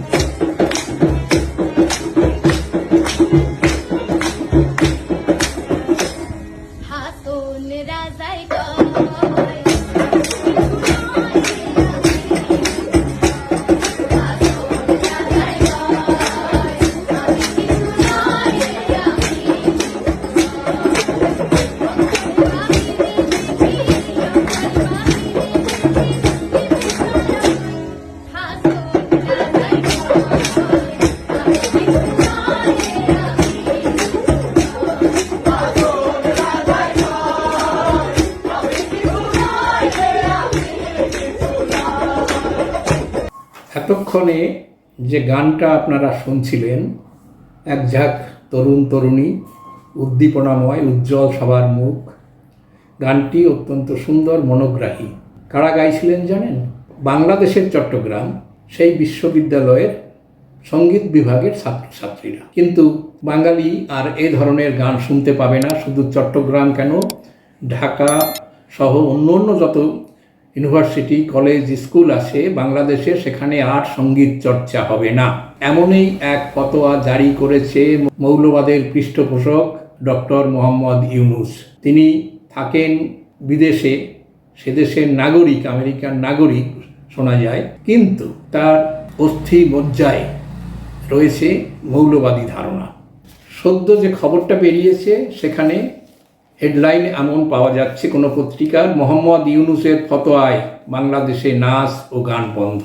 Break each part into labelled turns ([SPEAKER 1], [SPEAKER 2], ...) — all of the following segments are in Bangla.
[SPEAKER 1] Thank you. এতক্ষণে যে গানটা আপনারা শুনছিলেন, এক ঝাঁক তরুণ তরুণী, উদ্দীপনাময়, উজ্জ্বল সবার মুখ, গানটি অত্যন্ত সুন্দর, মনোগ্রাহী। কারা গাইছিলেন জানেন? বাংলাদেশের চট্টগ্রাম, সেই বিশ্ববিদ্যালয়ের সংগীত বিভাগের ছাত্রছাত্রীরা। কিন্তু বাঙালি আর এ ধরনের গান শুনতে পাবে না, শুধু চট্টগ্রাম কেন? ঢাকা সহ অন্য অন্য যত ইউনিভার্সিটি, কলেজ, স্কুল আছে, বাংলাদেশে সেখানে আর সংগীত চর্চা হবে না। এমনই এক ফতোয়া জারি করেছে মৌলবাদের পৃষ্ঠপোষক ডক্টর মোহাম্মদ ইউনুস। তিনি থাকেন বিদেশে, সে দেশের নাগরিক, আমেরিকার নাগরিক শোনা যায়, কিন্তু তার অস্থি মজ্জায় রয়েছে মৌলবাদী ধারণা। সদ্য যে খবরটা বেরিয়েছে, সেখানে হেডলাইন এমন পাওয়া যাচ্ছে, কোনো পত্রিকার মোহাম্মদ ইউনুসের ফতোয়ায় বাংলাদেশে নাচ ও গান বন্ধ।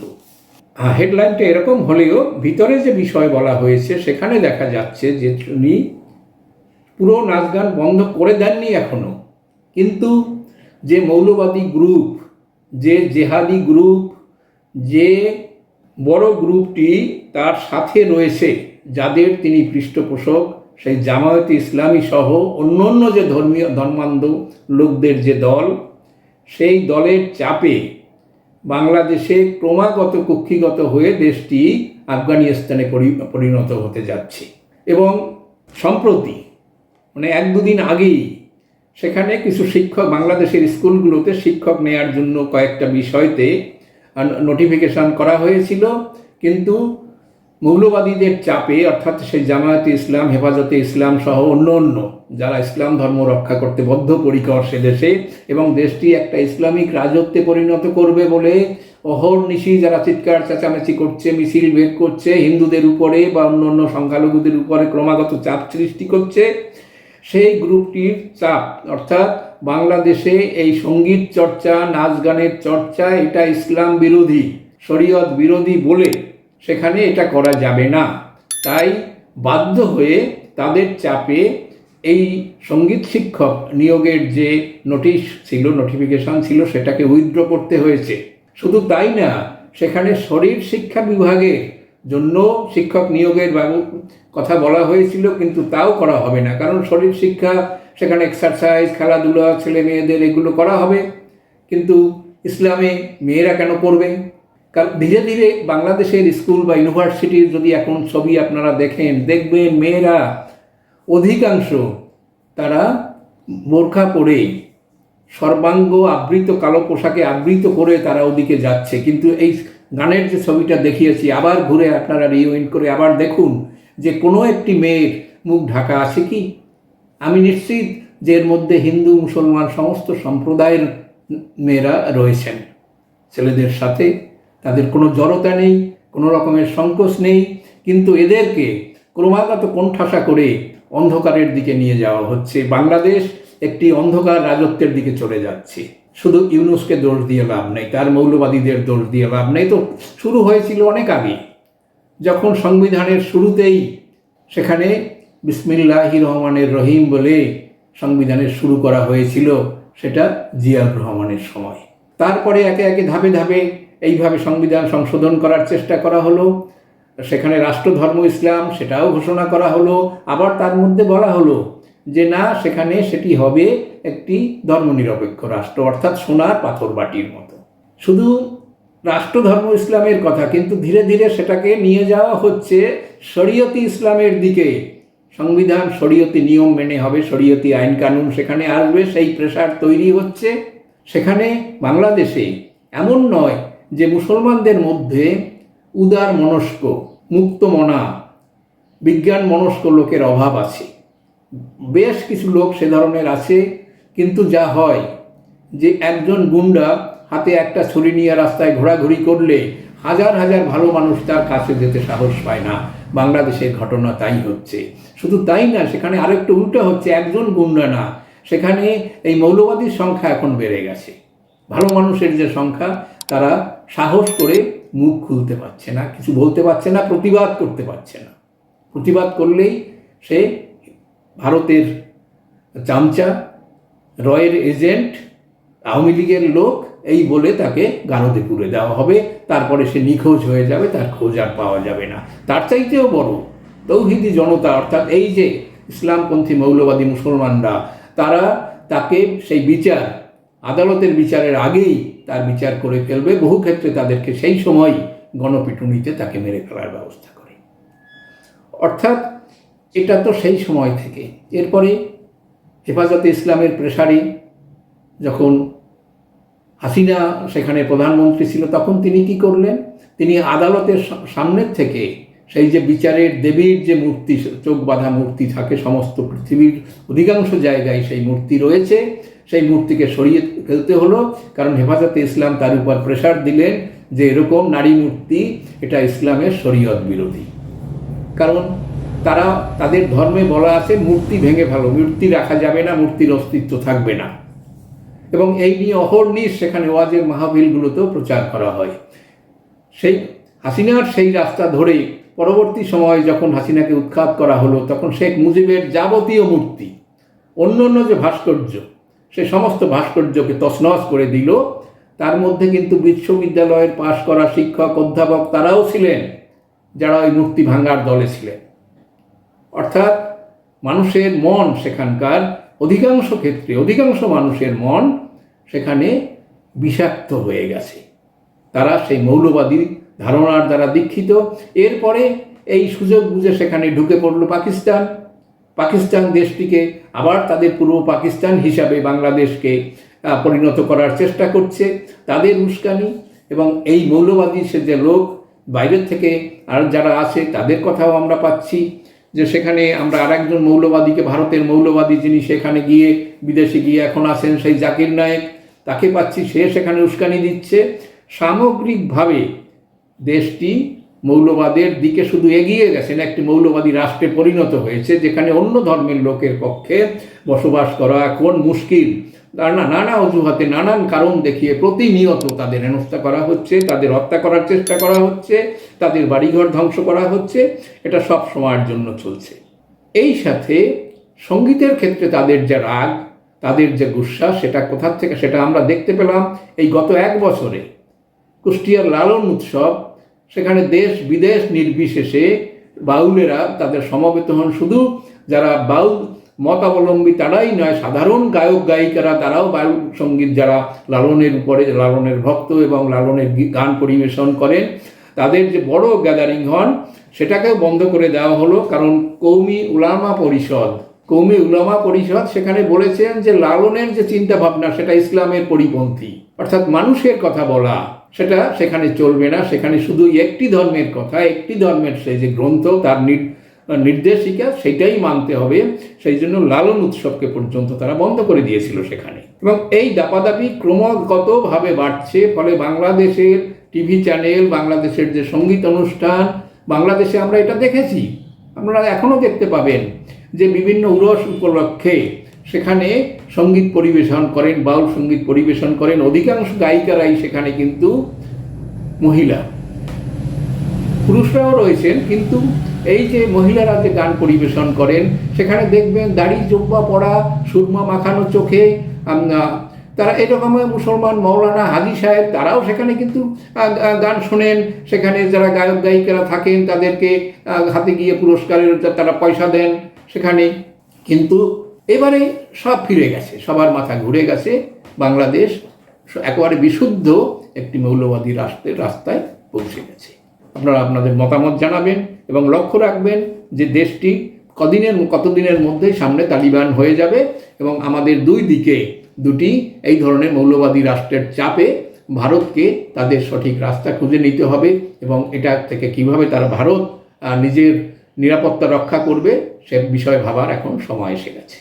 [SPEAKER 1] হেডলাইনটা এরকম হলেও ভিতরে যে বিষয় বলা হয়েছে, সেখানে দেখা যাচ্ছে যে উনি পুরো নাচ গান বন্ধ করে দেননি এখনও কিন্তু যে মৌলবাদী গ্রুপ, যে জেহাদি গ্রুপ, যে বড় গ্রুপটি তার সাথে রয়েছে, যাদের তিনি পৃষ্ঠপোষক সেই জামায়াত ইসলামী সহ অন্য অন্য যে ধর্মীয় ধর্মান্ধ লোকদের যে দল, সেই দলের চাপে বাংলাদেশে ক্রমাগত কক্ষিগত হয়ে দেশটি আফগানিস্তানে পরিণত হতে যাচ্ছে। এবং সম্প্রতি মানে এক দুদিন আগেই সেখানে কিছু শিক্ষক, বাংলাদেশের স্কুলগুলোতে শিক্ষক নেয়ার জন্য কয়েকটা বিষয়তে নোটিফিকেশন করা হয়েছিল। কিন্তু মৌলবাদীদের চাপে, অর্থাৎ সেই জামায়াতে ইসলাম, হেফাজতে ইসলাম সহ অন্য অন্য যারা ইসলাম ধর্ম রক্ষা করতে বদ্ধপরিকর সে দেশে এবং দেশটি একটা ইসলামিক রাজত্বে পরিণত করবে বলে অহর্নিশি যারা চিৎকার চেঁচামেচি করছে, মিছিল বের করছে, হিন্দুদের উপরে বা অন্য অন্য সংখ্যালঘুদের উপরে ক্রমাগত চাপ সৃষ্টি করছে, সেই গ্রুপটির চাপ, অর্থাৎ বাংলাদেশে এই সংগীত চর্চা, নাচ গানের চর্চা, এটা ইসলাম বিরোধী, শরীয়ত বিরোধী বলে সেখানে এটা করা যাবে না। তাই বাধ্য হয়ে তাদের চাপে এই সংগীত শিক্ষক নিয়োগের যে নোটিশ ছিল নোটিফিকেশন ছিল, সেটাকে উইথড্র করতে হয়েছে। শুধু তাই না, সেখানে শরীর শিক্ষা বিভাগের জন্য শিক্ষক নিয়োগের কথা বলা হয়েছিল, কিন্তু তাও করা হবে না। কারণ শরীর শিক্ষা, সেখানে এক্সারসাইজ খেলাধুলা ছেলে মেয়েদের এগুলো করা হবে। কিন্তু ইসলামে মেয়েরা কেন করবে কারণ ধীরে ধীরে বাংলাদেশের স্কুল বা ইউনিভার্সিটির যদি এখন ছবি আপনারা দেখেন, দেখবেন মেয়েরা অধিকাংশ তারা বোরখা পরে সর্বাঙ্গ আবৃত, কালো পোশাকে আবৃত করে তারা ওদিকে যাচ্ছে। কিন্তু এই গানের যে ছবিটা দেখিয়েছি, আবার ঘুরে আপনারা রিউইন করে আবার দেখুন যে কোনো একটি মেয়ের মুখ ঢাকা আছে কি? আমি নিশ্চিত যে এর মধ্যে হিন্দু, মুসলমান, সমস্ত সম্প্রদায়ের মেয়েরা রয়েছেন। ছেলেদের সাথে তাদের কোনো জড়তা নেই, কোনো রকমের সংকোচ নেই, কিন্তু এদেরকে ক্রমাগত কোণঠাসা করে অন্ধকারের দিকে নিয়ে যাওয়া হচ্ছে। বাংলাদেশ একটি অন্ধকার রাজত্বের দিকে চলে যাচ্ছে। শুধু ইউনুসকে দোষ দিয়ে লাভ নেই, তার মৌলবাদীদের দোষ দিয়ে লাভ নেই। তো শুরু হয়েছিল অনেক আগে যখন সংবিধানের শুরুতেই সেখানে বিসমিল্লাহি রহমানের রহিম বলে সংবিধানের শুরু করা হয়েছিল, সেটা জিয়াউর রহমানের সময়। তারপরে একে একে ধাপে ধাপে এইভাবে সংবিধান সংশোধন করার চেষ্টা করা হলো, সেখানে রাষ্ট্রধর্ম ইসলাম সেটাও ঘোষণা করা হলো, আবার তার মধ্যে বলা হলো যে না, সেখানে সেটি হবে একটি ধর্মনিরপেক্ষ রাষ্ট্র, অর্থাৎ সোনার পাথর বাটির মতো। শুধু রাষ্ট্রধর্ম ইসলামের কথা, কিন্তু ধীরে ধীরে সেটাকে নিয়ে যাওয়া হচ্ছে শরীয়তি ইসলামের দিকে। সংবিধান শরীয়তি নিয়ম মেনে হবে, শরীয়তি আইন কানুন সেখানে আসবে, সেই প্রেশার তৈরি হচ্ছে। সেখানে বাংলাদেশে এমন নয় যে মুসলমানদের মধ্যে উদার মনস্ক, মুক্ত মনা, বিজ্ঞান মনস্ক লোকের অভাব আছে। বেশ কিছু লোক সে ধরনের আছে, কিন্তু যা হয় যে একজন গুন্ডা হাতে একটা ছুরি নিয়ে রাস্তায় ঘোরাঘুরি করলে হাজার হাজার ভালো মানুষ তার কাছে যেতে সাহস পায় না। বাংলাদেশের ঘটনা তাই হচ্ছে। শুধু তাই না, সেখানে আরেকটু উল্টো হচ্ছে, একজন গুন্ডা না, সেখানে এই মৌলবাদীর সংখ্যা এখন বেড়ে গেছে। ভালো মানুষের যে সংখ্যা, তারা সাহস করে মুখ খুলতে পারছে না, কিছু বলতে পারছে না, প্রতিবাদ করতে পারছে না। প্রতিবাদ করলেই সে ভারতের চামচা, রয়ের এজেন্ট, আওয়ামী লীগের লোক, এই বলে তাকে গানদে পুরে দেওয়া হবে। তারপরে সে নিখোঁজ হয়ে যাবে, তার খোঁজ আর পাওয়া যাবে না। তার চাইতেও বড় তৌহিদি জনতা, অর্থাৎ এই যে ইসলামপন্থী মৌলবাদী মুসলমানরা, তারা তাকে সেই বিচার, আদালতের বিচারের আগেই তার বিচার করে ফেলবে। বহু ক্ষেত্রে তাদেরকে সেই সময় গণপিটুনিতে তাকে মেরে ফেলার ব্যবস্থা করে। অর্থাৎ এটা তো সেই সময় থেকে। এরপরে হেফাজতে ইসলামের প্রেসারে যখন হাসিনা সেখানে প্রধানমন্ত্রী ছিল, তখন তিনি কি করলেন? তিনি আদালতের সামনের থেকে সেই যে বিচারের দেবীর যে মূর্তি, চোখ বাঁধা মূর্তি থাকে, সমস্ত পৃথিবীর অধিকাংশ জায়গায় সেই মূর্তি রয়েছে। সেই মূর্তিকে সরিয়ে ফেলতে হলো। কারণ হেফাজতে ইসলাম তার উপর প্রেসার দিলেন যে এরকম নারী মূর্তি, এটা ইসলামের শরীয়ত বিরোধী। কারণ তারা, তাদের ধর্মে বলা আছে, মূর্তি ভেঙে ফেলো, মূর্তি রাখা যাবে না, মূর্তির অস্তিত্ব থাকবে না। এবং এই নিয়ে অহর্নিশ সেখানে ওয়াজের মাহফিলগুলোতেও প্রচার করা হয়। সেই হাসিনার সেই রাস্তা ধরে পরবর্তী সময়ে যখন হাসিনাকে উৎখাত করা হলো, তখন শেখ মুজিবের যাবতীয় মূর্তি অন্য অন্য যে ভাস্কর্য সে সমস্ত ভাস্কর্যকে তছনছ করে দিল। তার মধ্যে কিন্তু বিশ্ববিদ্যালয়ের পাশ করা শিক্ষক, অধ্যাপক তারাও ছিলেন, যারা ওই মূর্তি ভাঙার দলে ছিলেন। অর্থাৎ মানুষের মন সেখানকার অধিকাংশ ক্ষেত্রে, অধিকাংশ মানুষের মন সেখানে বিষাক্ত হয়ে গেছে। তারা সেই মৌলবাদী ধারণার দ্বারা দীক্ষিত। এরপরে এই সুযোগ বুঝে সেখানে ঢুকে পড়ল পাকিস্তান। পাকিস্তান দেশটিকে আবার তাদের পূর্ব পাকিস্তান হিসাবে বাংলাদেশকে পরিণত করার চেষ্টা করছে। তাদের উস্কানি এবং এই মৌলবাদী সে যে লোক বাইরের থেকে আর যারা আছে তাদের কথাও আমরা পাচ্ছি যে সেখানে আমরা আরেকজন মৌলবাদীকে, ভারতের মৌলবাদী যিনি সেখানে গিয়ে বিদেশে গিয়ে এখন আছেন সেই জাকির নায়েক, তাকে পাচ্ছি। সে সেখানে উস্কানি দিচ্ছে। সামগ্রিকভাবে দেশটি মৌলবাদের দিকে শুধু এগিয়ে গেছেন, একটি মৌলবাদী রাষ্ট্রে পরিণত হয়েছে, যেখানে অন্য ধর্মের লোকের পক্ষে বসবাস করা এখন মুশকিল। নানা নানা অজুহাতে নানান কারণ দেখিয়ে প্রতিনিয়ত তাদের হেনস্থা করা হচ্ছে, তাদের হত্যা করার চেষ্টা করা হচ্ছে, তাদের বাড়িঘর ধ্বংস করা হচ্ছে, এটা সব সময়ের জন্য চলছে। এই সাথে সঙ্গীতের ক্ষেত্রে তাদের যে রাগ, তাদের যে গুসা, সেটা কোথার থেকে, সেটা আমরা দেখতে পেলাম। এই গত এক বছরে কুষ্টিয়ার লালন উৎসব সেখানে দেশ বিদেশ নির্বিশেষে বাউলেরা তাদের সমবেত হন। শুধু যারা বাউল মতাবলম্বী তারাই নয়, সাধারণ গায়ক গায়িকারা তারাও বাউল সংগীত যারা লালনের উপরে, লালনের ভক্ত এবং লালনের গান পরিবেশন করেন, তাদের যে বড় গ্যাদারিং হন, সেটাকেও বন্ধ করে দেওয়া হলো। কারণ কৌমি উলামা পরিষদ, কৌমি উলামা পরিষদ সেখানে বলেছেন যে, লালনের যে চিন্তা ভাবনা সেটা ইসলামের পরিপন্থী। অর্থাৎ মানুষের কথা বলা। সেটা সেখানে চলবে না। সেখানে শুধু একটি ধর্মের কথা, একটি ধর্মের সেই যে গ্রন্থ, তার নির্দেশিকা, সেটাই মানতে হবে। সেই জন্য লালন উৎসবকে পর্যন্ত তারা বন্ধ করে দিয়েছিল সেখানে। এবং এই দাপাদাপি ক্রমাগতভাবে বাড়ছে, ফলে বাংলাদেশের টিভি চ্যানেল, বাংলাদেশের যে সংগীত অনুষ্ঠান, বাংলাদেশে আমরা এটা দেখেছি। আপনারা এখনও দেখতে পাবেন যে বিভিন্ন উরস উপলক্ষে সেখানে সংগীত পরিবেশন করেন, বাউল সংগীত পরিবেশন করেন। অধিকাংশ গায়িকারাই সেখানে কিন্তু মহিলা। পুরুষরাও রয়েছেন, কিন্তু এই যে মহিলারা যে গান পরিবেশন করেন, সেখানে দেখবেন দাড়ি, জব্বা পড়া সুরমা মাখানো চোখে তারা এরকম মুসলমান মৌলানা হাজি সাহেব, তারাও সেখানে কিন্তু গান শোনেন। সেখানে যারা গায়ক, গায়িকারা থাকেন, তাদেরকে হাতে গিয়ে পুরস্কারের তারা পয়সা দেন সেখানে। কিন্তু এবারে সব ফিরে গেছে, সবার মাথা ঘুরে গেছে। বাংলাদেশ একেবারে বিশুদ্ধ একটি মৌলবাদী রাষ্ট্রের রাস্তায় পৌঁছে গেছে। আপনারা আপনাদের মতামত জানাবেন এবং লক্ষ্য রাখবেন যে দেশটি কদিনের কতদিনের মধ্যেই সামনে তালিবান হয়ে যাবে এবং আমাদের দুই দিকে দুটি এই ধরনের মৌলবাদী রাষ্ট্রের চাপে ভারতকে তাদের সঠিক রাস্তা খুঁজে নিতে হবে এবং এটা থেকে কীভাবে তারা ভারত নিজের নিরাপত্তা রক্ষা করবে সে বিষয়ে ভাবার এখন সময় এসে গেছে।